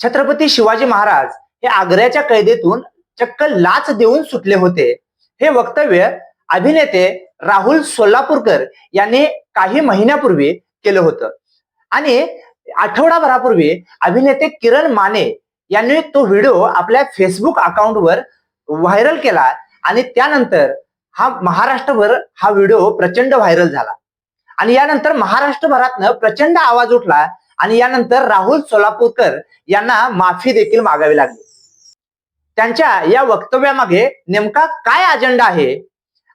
छत्रपती शिवाजी महाराज हे आग्र्याच्या कैदेतून चक्क लाच देऊन सुटले होते. हे वक्तव्य अभिनेते राहुल सोलापूरकर यांनी काही महिन्यापूर्वी केलं होतं. आणि आठवडाभरापूर्वी अभिनेते किरण माने यांनी तो व्हिडिओ आपल्या फेसबुक अकाउंटवर व्हायरल केला आणि त्यानंतर हा महाराष्ट्रभर हा व्हिडिओ प्रचंड व्हायरल झाला. आणि यानंतर महाराष्ट्रभरातनं प्रचंड आवाज उठला आणि यानंतर राहुल सोलापूरकर यांना माफी देखील मागावी लागली. त्यांच्या या वक्तव्यामागे नेमका काय अजेंडा आहे?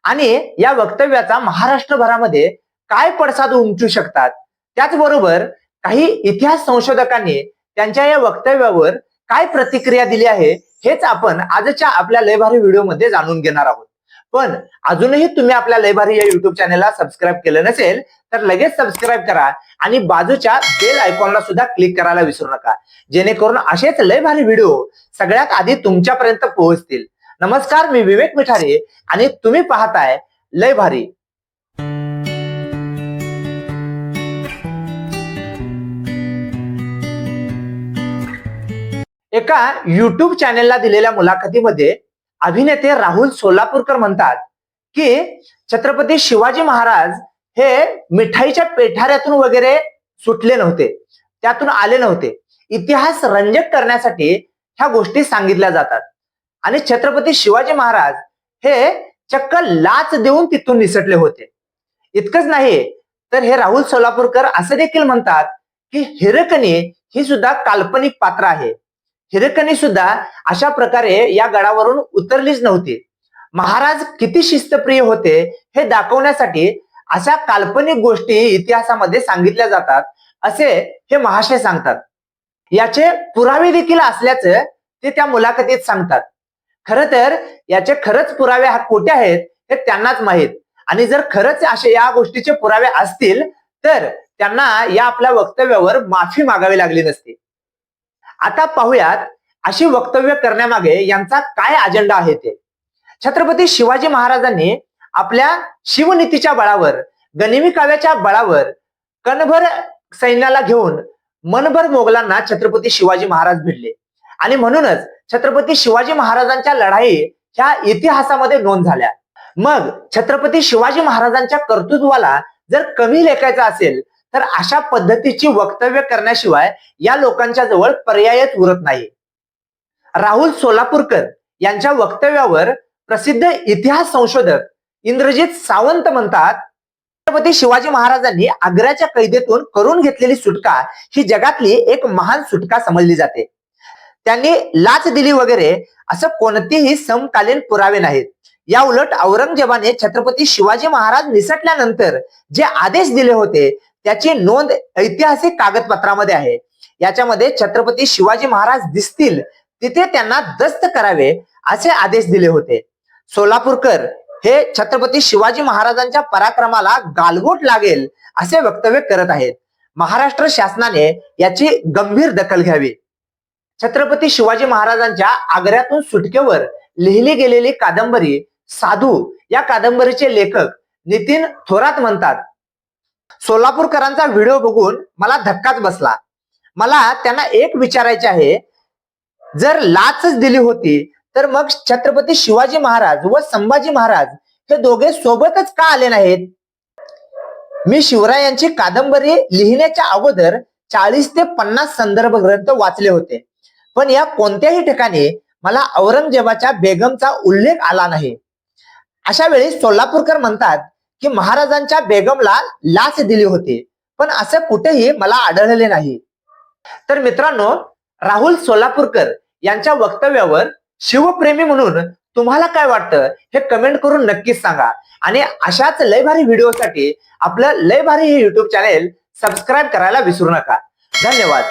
आणि या वक्तव्याचा महाराष्ट्रभरामध्ये काय पडसाद उमटू शकतात? त्याचबरोबर काही इतिहास संशोधकांनी त्यांच्या या वक्तव्यावर काय प्रतिक्रिया दिली आहे हेच आपण आजच्या आपल्या लयभारी व्हिडिओमध्ये जाणून घेणार आहोत. पण अजूनही तुम्ही आपल्या लयभारी या युट्यूब चॅनलला सबस्क्राईब केलं नसेल तर लगेच सबस्क्राईब करा आणि बाजूच्या बेल आयकॉनला सुद्धा क्लिक करायला विसरू नका. जेणेकरून असेच लय भारी व्हिडिओ सगळ्यात आधी तुमच्यापर्यंत पोहोचतील. नमस्कार मी विवेक मिठारे आणि तुम्ही पाहताय लय भारी. एका युट्यूब चॅनेलला दिलेल्या मुलाखतीमध्ये अभिनेते राहुल सोलापूरकर म्हणतात की छत्रपती शिवाजी महाराज हे मिठाईच्या पेठाऱ्यातून वगैरे सुटले नव्हते. त्यातून आले नव्हते. इतिहास रंजक करण्यासाठी ह्या गोष्टी सांगितल्या जातात. आणि छत्रपती शिवाजी महाराज हे चक्क लाच देऊन तिथून निसटले होते. इतकंच नाही तर हे राहुल सोलापूरकर असं देखील म्हणतात की हिरकणी ही सुद्धा काल्पनिक पात्र आहे. हिरकणी सुद्धा अशा प्रकारे या गडावरून उतरलीच नव्हती. महाराज किती शिस्तप्रिय होते हे दाखवण्यासाठी अशा काल्पनिक गोष्टी इतिहासामध्ये सांगितल्या जातात असे हे महाशय सांगतात. याचे पुरावे देखील असल्याचं ते त्या मुलाखतीत सांगतात. खर तर याचे खरंच पुरावे हा कोठे आहेत हे त्यांनाच माहीत. आणि जर खरंच असे या गोष्टीचे पुरावे असतील तर त्यांना या आपल्या वक्तव्यावर माफी मागावी लागली नसती. आता पाहूयात अशी वक्तव्य करण्यामागे यांचा काय अजेंडा आहे ते. छत्रपती शिवाजी महाराजांनी आपल्या शिवनीतीच्या बळावर गनिमी काव्याच्या बळावर कणभर सैन्याला घेऊन मनभर मोगलांना छत्रपती शिवाजी महाराज भिडले. आणि म्हणूनच छत्रपती शिवाजी महाराजांच्या लढाई ह्या इतिहासामध्ये नोंद झाल्या. मग छत्रपती शिवाजी महाराजांच्या कर्तृत्वाला जर कमी लेखायचं असेल तर अशा पद्धतीची वक्तव्य करण्याशिवाय या लोकांच्या जवळ पर्यायच उरत नाही. राहुल सोलापूरकर यांच्या वक्तव्यावर प्रसिद्ध इतिहास संशोधक इंद्रजित सावंत म्हणतात छत्रपती शिवाजी महाराजांनी आग्र्याच्या कैदेतून करून घेतलेली सुटका ही जगातली एक महान सुटका समजली जाते. त्यांनी लाच दिली वगैरे असं कोणतेही समकालीन पुरावे नाहीत. या उलट औरंगजेबाने छत्रपती शिवाजी महाराज निसटल्यानंतर जे आदेश दिले होते त्याची नोंद ऐतिहासिक कागदपत्रामध्ये आहे. याच्यामध्ये छत्रपती शिवाजी महाराज दिसतील तिथे त्यांना दस्त करावे असे आदेश दिले होते. सोलापूरकर हे छत्रपती शिवाजी महाराजांच्या पराक्रमाला गालबोट लागेल असे वक्तव्य करत आहेत. महाराष्ट्र शासनाने याची गंभीर दखल घ्यावी. छत्रपती शिवाजी महाराजांच्या आग्र्यातून सुटकेवर लिहिली गेलेली कादंबरी साधू या कादंबरीचे लेखक नितीन थोरात म्हणतात. सोलापूरकरांचा व्हिडिओ बघून मला धक्काच बसला. मला त्यांना एक विचारायचे आहे जर लाचच दिली होती तर मग छत्रपती शिवाजी महाराज व संभाजी महाराज हे दोघे सोबतच का आले नाहीत? मी शिवरायांची कादंबरी लिहिण्याच्या अगोदर चाळीस ते पन्नास संदर्भ ग्रंथ वाचले होते. पण या कोणत्याही ठिकाणी मला औरंगजेबाच्या बेगमचा उल्लेख आला नाही. अशा वेळी सोलापूरकर म्हणतात की महाराजांच्या बेगमला लाच दिली होती. पण असं कुठेही मला आढळले नाही. तर मित्रांनो राहुल सोलापूरकर यांच्या वक्तव्यावर शिवप्रेमी म्हणून तुम्हाला काय वाटतं? हे कमेंट करून नक्कीच सांगा. आणि अशाच लय भारी व्हिडिओसाठी आपलं लय भारी हे युट्यूब चॅनेल सबस्क्राईब करायला विसरू नका. धन्यवाद.